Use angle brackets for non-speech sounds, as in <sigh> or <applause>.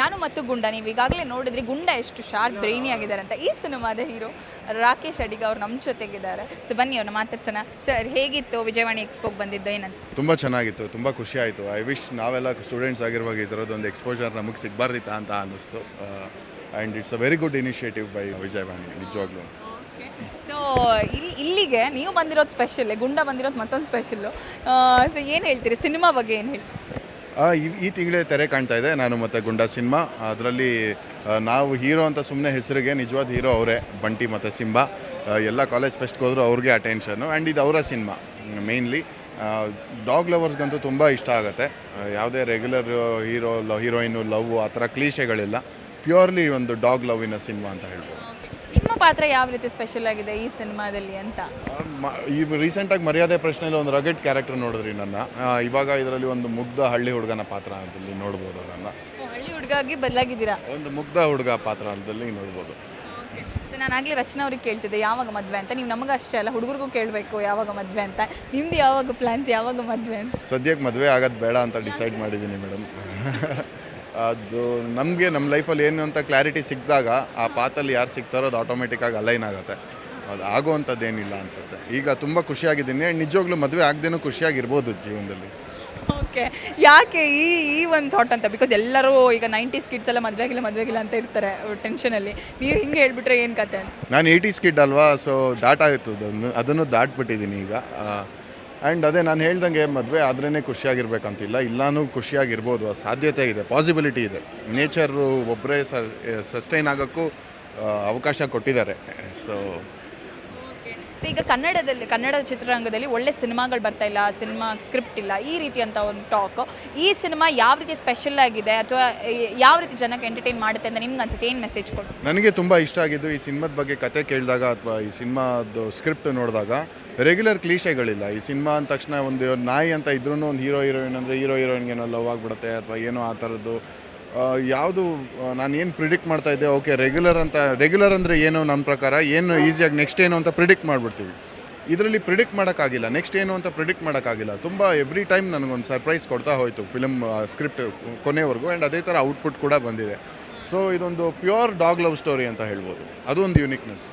ನಾನು ಮತ್ತು ಗುಂಡ ನೀವು ಈಗಾಗಲೇ ನೋಡಿದ್ರಿ ಗುಂಡ ಎಷ್ಟು ಶಾರ್ಪ್ ಬ್ರೈನಿ ಆಗಿದ್ದಾರೆ ಅಂತ. ಈ ಸಿನಿಮಾದ ಹೀರೋ ರಾಕೇಶ್ ಅಡಿಗ ಅವ್ರು ನಮ್ಮ ಜೊತೆಗಿದ್ದಾರೆ. ಸೊ ಬನ್ನಿ ಅವ್ರನ್ನ ಮಾತಾಡ್ಸೋಣ. ಸರ್ ಹೇಗಿತ್ತು ವಿಜಯವಾಣಿ ಎಕ್ಸ್ಪೋಗೆ ಬಂದಿದ್ದ ಏನನ್ಸ್ತು ತುಂಬ ಚೆನ್ನಾಗಿತ್ತು ತುಂಬ ಖುಷಿ ಆಯಿತು. ಐ ವಿಶ್ ನಾವೆಲ್ಲ ಸ್ಟೂಡೆಂಟ್ಸ್ ಆಗಿರುವಾಗ ಈ ಥರದ್ದೊಂದು ಎಕ್ಸ್ಪೋಜರ್ ನಮಗೆ ಸಿಗಬಾರ್ದಿತ್ತ ಅಂತ ಅನ್ನಿಸ್ತು. And it's a very good initiative by Vijayavani ನಿಜವಾಗ್ಲೂ. ಸೊ ಇಲ್ಲಿ ಇಲ್ಲಿಗೆ ನೀವು ಬಂದಿರೋದು ಸ್ಪೆಷಲ್ ಗುಂಡ ಬಂದಿರೋದು ಮತ್ತೊಂದು ಸ್ಪೆಷಲ್ಲು ಸೊ ಏನು ಹೇಳ್ತೀರಿ? ಸಿನಿಮಾ ಬಗ್ಗೆ ಏನು ಹೇಳ್ತೀರಿ? ಆ, ಈ- ತಿಂಗಳೇ ತೆರೆ ಕಾಣ್ತಾ ಇದೆ. ನಾನು ಮತ್ತು ಗುಂಡ ಸಿನಿಮಾ. ಅದರಲ್ಲಿ ನಾವು ಹೀರೋ ಅಂತ ಸುಮ್ಮನೆ ಹೆಸರಿಗೆ ನಿಜವಾದ ಹೀರೋ ಅವರೇ, ಬಂಟಿ ಮತ್ತು ಸಿಂಬಾ. ಎಲ್ಲ ಕಾಲೇಜ್ ಫೆಸ್ಟ್ಗೆ ಹೋದರೂ ಅವ್ರಿಗೆ ಅಟೆನ್ಷನು ಆ್ಯಂಡ್ ಇದು ಅವರ ಸಿನಿಮಾ ಮೇಯ್ನ್ಲಿ ಡಾಗ್ ಲವರ್ಸ್ಗಂತೂ ತುಂಬ ಇಷ್ಟ ಆಗುತ್ತೆ. ಯಾವುದೇ ರೆಗ್ಯುಲರ್ ಹೀರೋ ಹೀರೋಯಿನು ಲವ್ ಆ ಥರ ಕ್ಲೀಷೆಗಳಿಲ್ಲ ಪ್ಯೂರ್ಲಿ ಒಂದು ಡಾಗ್ ಲವ್ವಿನ ಸಿನಿಮಾ ಅಂತ ಹೇಳ್ಬೋದು. ಪಾತ್ರ ಯಾವ ರೀತಿ ಸ್ಪೆಷಲ್ ಆಗಿದೆ ಈ ಸಿನಿಮಾದಲ್ಲಿ ಅಂತ? ಮ- ಈ ರೀಸೆಂಟಾಗಿ ಮರ್ಯಾದೆ ಪ್ರಶ್ನೆಯಲ್ಲಿ ಒಂದು ರಗೆಟ್ ಕ್ಯಾರೆಕ್ಟರ್ ನೋಡಿದ್ರಿ ನನ್ನ. ಆ, ಇವಾಗ ಇದರಲ್ಲಿ ಒಂದು ಮುಗ್ಧ ಹಳ್ಳಿ ಹುಡುಗನ ಪಾತ್ರ ನೀವು ನೋಡ್ಬೋದು ನನ್ನ. ಓ, ಹಳ್ಳಿ ಹುಡುಗಾಗಿ ಬದಲಾಗಿದ್ದೀರಾ? ಒಂದು ಮುಗ್ಧ ಹುಡುಗ ಪಾತ್ರ ಅಂತಲ್ಲಿ ನೋಡ್ಬೋದು. ಸೊ ನಾನು ಆಗಲೇ ರಚನಾ ಅವ್ರಿಗೆ ಕೇಳ್ತಿದ್ದೆ ಯಾವಾಗ ಮದುವೆ ಅಂತ? ನೀವು ನಮಗೆ ಅಷ್ಟೇ ಅಲ್ಲ ಹುಡುಗರಿಗೂ ಕೇಳಬೇಕು ಯಾವಾಗ ಮದುವೆ ಅಂತ. ನಿಮ್ದು ಯಾವಾಗ ಪ್ಲಾನ್ಸ್ ಯಾವಾಗ ಮದುವೆ ಅಂತ? ಸದ್ಯಕ್ಕೆ ಮದುವೆ ಆಗೋದು ಬೇಡ ಅಂತ ಡಿಸೈಡ್ ಮಾಡಿದ್ದೀನಿ ಮೇಡಮ್ <laughs> ಅದು ನಮಗೆ ನಮ್ಮ ಲೈಫಲ್ಲಿ ಏನು ಅಂತ ಕ್ಲಾರಿಟಿ ಸಿಕ್ಕಿದಾಗ ಆ ಪಾತಲ್ಲಿ ಯಾರು ಸಿಗ್ತಾರೋ ಅದು ಆಟೋಮೆಟಿಕ್ಕಾಗಿ ಅಲೈನ್ ಆಗುತ್ತೆ. ಅದು ಆಗುವಂಥದ್ದೇನಿಲ್ಲ ಅನಿಸುತ್ತೆ. ಈಗ ತುಂಬ ಖುಷಿಯಾಗಿದ್ದೀನಿ. ನಿಜವಾಗ್ಲೂ ಮದುವೆ ಆಗದೇನೂ ಖುಷಿಯಾಗಿರ್ಬೋದು ಜೀವನದಲ್ಲಿ. ಓಕೆ. ಯಾಕೆ ಈ ಈ ಒಂದು ಥಾಟ್ ಅಂತ? ಬಿಕಾಸ್ ಎಲ್ಲರೂ ಈಗ ನೈಂಟೀಸ್ ಕಿಡ್ಸ್ ಎಲ್ಲ ಮದುವೆ ಆಗಿಲ್ಲ ಅಂತ ಇರ್ತಾರೆ ಟೆನ್ಷನಲ್ಲಿ ನೀವು ಹಿಂಗೆ ಹೇಳ್ಬಿಟ್ರೆ ಏನು ಕತೆ? ನಾನು ಏಯ್ಟೀಸ್ ಕಿಡ್ ಅಲ್ವಾ ಸೊ ದಾಟಾಗುತ್ತೆ ಅದನ್ನು ಅದನ್ನು ದಾಟ್ಬಿಟ್ಟಿದ್ದೀನಿ ಈಗ. ಆ್ಯಂಡ್ ಅದೇ ನಾನು ಹೇಳ್ದಂಗೆ ಮದುವೆ ಆದ್ರೇ ಖುಷಿಯಾಗಿರ್ಬೇಕಂತಿಲ್ಲ. ಇಲ್ಲಾನು ಖುಷಿಯಾಗಿರ್ಬೋದು. ಆ ಸಾಧ್ಯತೆ ಇದೆ. ಪಾಸಿಬಿಲಿಟಿ ಇದೆ. ನೇಚರು ಒಬ್ಬರೇ ಸಸ್ಟೈನ್ ಆಗೋಕ್ಕೂ ಅವಕಾಶ ಕೊಟ್ಟಿದ್ದಾರೆ. ಸೊ ಸೊ ಈಗ ಕನ್ನಡದಲ್ಲಿ, ಕನ್ನಡ ಚಿತ್ರರಂಗದಲ್ಲಿ ಒಳ್ಳೆ ಸಿನಿಮಾಗಳು ಬರ್ತಾ ಇಲ್ಲ, ಸಿನಿಮಾ ಸ್ಕ್ರಿಪ್ಟ್ ಇಲ್ಲ, ಈ ರೀತಿ ಅಂತ ಒಂದು ಟಾಕ್ ಈ ಸಿನಿಮಾ ಯಾವ ರೀತಿ ಸ್ಪೆಷಲ್ ಆಗಿದೆ ಅಥವಾ ಯಾವ ರೀತಿ ಜನಕ್ಕೆ ಎಂಟರ್ಟೈನ್ ಮಾಡುತ್ತೆ ಅಂತ ನಿಮ್ಗೆ ಅನ್ಸುತ್ತೆ? ಏನು ಮೆಸೇಜ್ ಕೊಡು ನನಗೆ ತುಂಬ ಇಷ್ಟ ಆಗಿದ್ದು ಈ ಸಿನಿಮಾದ ಬಗ್ಗೆ ಕತೆ ಕೇಳಿದಾಗ ಅಥವಾ ಈ ಸಿನಿಮಾದು ಸ್ಕ್ರಿಪ್ಟ್ ನೋಡಿದಾಗ ರೆಗ್ಯುಲರ್ ಕ್ಲೀಶೆಗಳಿಲ್ಲ ಈ ಸಿನಿಮಾ ಅಂದ ತಕ್ಷಣ ಒಂದು ನಾಯಿ ಅಂತ ಇದ್ರೂ ಒಂದು ಹೀರೋ ಹೀರೋಯಿನ್ ಅಂದರೆ ಹೀರೋ ಹೀರೋಯಿನ್ಗೆ ಏನೋ ಲವ್ ಆಗಿಬಿಡುತ್ತೆ ಅಥವಾ ಏನೋ ಆ ಥರದ್ದು ಯಾವುದು ನಾನು ಏನು ಪ್ರಿಡಿಕ್ಟ್ ಮಾಡ್ತಾ ಇದ್ದೆ ಓಕೆ ರೆಗ್ಯುಲರ್ ಅಂತ ರೆಗ್ಯುಲರ್ ಅಂದರೆ ಏನು ನನ್ನ ಪ್ರಕಾರ, ಏನು ಈಸಿಯಾಗಿ ನೆಕ್ಸ್ಟ್ ಏನು ಅಂತ ಪ್ರಿಡಿಕ್ಟ್ ಮಾಡಿಬಿಡ್ತೀವಿ. ಇದರಲ್ಲಿ ಪ್ರಿಡಿಕ್ಟ್ ಮಾಡೋಕ್ಕಾಗಿಲ್ಲ ನೆಕ್ಸ್ಟ್ ಏನು ಅಂತ ಪ್ರಿಡಿಕ್ಟ್ ಮಾಡೋಕ್ಕಾಗಿಲ್ಲ. ತುಂಬ ಎವ್ರಿ ಟೈಮ್ ನನಗೊಂದು ಸರ್ಪ್ರೈಸ್ ಕೊಡ್ತಾ ಹೋಯಿತು ಫಿಲಮ್ ಸ್ಕ್ರಿಪ್ಟ್ ಕೊನೆವರೆಗೂ ಆ್ಯಂಡ್ ಅದೇ ಥರ ಔಟ್ಪುಟ್ ಕೂಡ ಬಂದಿದೆ. ಸೊ ಇದೊಂದು ಪ್ಯೂರ್ ಡಾಗ್ ಲವ್ ಸ್ಟೋರಿ ಅಂತ ಹೇಳ್ಬೋದು. ಅದೊಂದು ಯುನಿಕ್ನೆಸ್